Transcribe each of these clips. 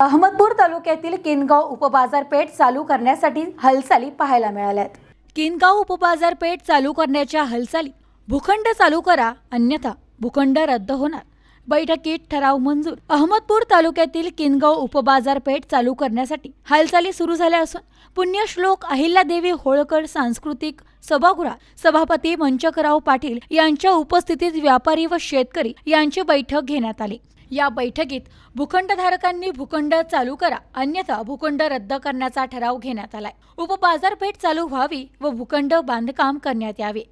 अहमदपूर तालुक्यातील किनगाव उपबाजारपेठ चालू करण्यासाठी हालचाली पाहायला मिळाल्यात. किनगाव उपबाजारपेठ चालू करण्याच्या हालचाली भूखंड चालू करा अन्यथा भूखंड रद्द होणार. बैठकीत ठराव मंजूर. अहमदपूर तालुक्यातील किनगाव उपबाजारपेठ चालू करण्यासाठी हालचाली सुरू झाल्या असून पुण्यश्लोक अहिल्यादेवी होळकर सांस्कृतिक सभागृहात सभापती मंचकराव पाटील यांच्या उपस्थितीत व्यापारी व शेतकरी यांची बैठक घेण्यात आली. या बैठकीत भूखंडधारकांनी भूखंड चालू करा अन्यथा भूखंड रद्द करण्याचा ठराव घेण्यात आलाय. उपबाजारपेठ चालू व्हावी व भूखंड बांधकाम करण्यात यावे.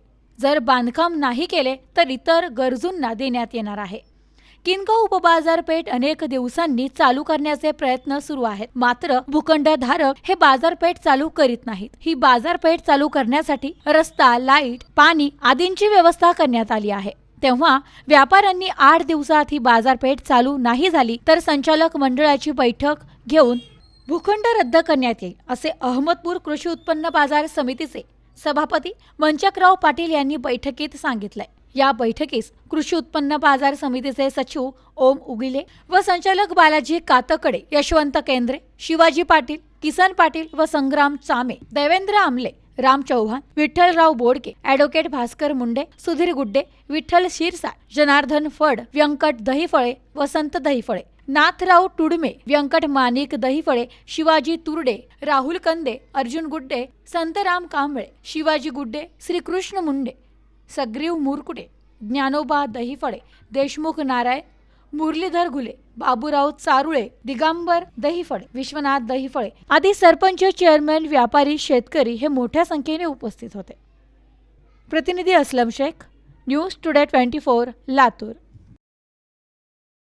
जर बांधकाम नाही केले तर इतर गरजूंना देण्यात येणार आहे. किनगाव उपबाजारपेठ अनेक दिवसांनी चालू करण्याचे प्रयत्न सुरू आहेत. मात्र भूखंडधारक हे बाजारपेठ चालू करीत नाहीत. ही बाजारपेठ चालू करण्यासाठी रस्ता लाइट पाणी आदींची व्यवस्था करण्यात आली आहे. तेव्हा व्यापाऱ्यांनी आठ दिवसात ही बाजारपेठ चालू नाही झाली तर संचालक मंडळाची बैठक घेऊन भूखंड रद्द करण्यात येईल असे अहमदपूर कृषी उत्पन्न बाजार समितीचे सभापती मंचकराव पाटील यांनी बैठकीत सांगितलंय या बैठकीस कृषी उत्पन्न बाजार समितीचे सचिव ओम उगिले व संचालक बालाजी कातकडे यशवंत केंद्रे शिवाजी पाटील किसन पाटील व संग्राम चामे देवेंद्र आमले राम चौहान विठ्ठलराव बोडके ॲडव्होकेट भास्कर मुंडे सुधीर गुड्डे विठ्ठल शिरसाट जनार्दन फड व्यंकट दहीफळे वसंत दहीफळे नाथराव टुडमे व्यंकट मानिक दहीफळे शिवाजी तुरडे राहुल कंदे अर्जुन गुड्डे संतराम कांबळे शिवाजी गुड्डे श्रीकृष्ण मुंडे सग्रीव मुरकुडे ज्ञानोबा दहीफळे देशमुख नारायण मुरलीधर घुले बाबूराव चारुळे दिगंबर दहीफळे विश्वनाथ दहीफळे आदी सरपंच चेअरमॅन व्यापारी शेतकरी हे मोठ्या संख्येने उपस्थित होते. प्रतिनिधी Aslam Shaikh news today twenty four Latur.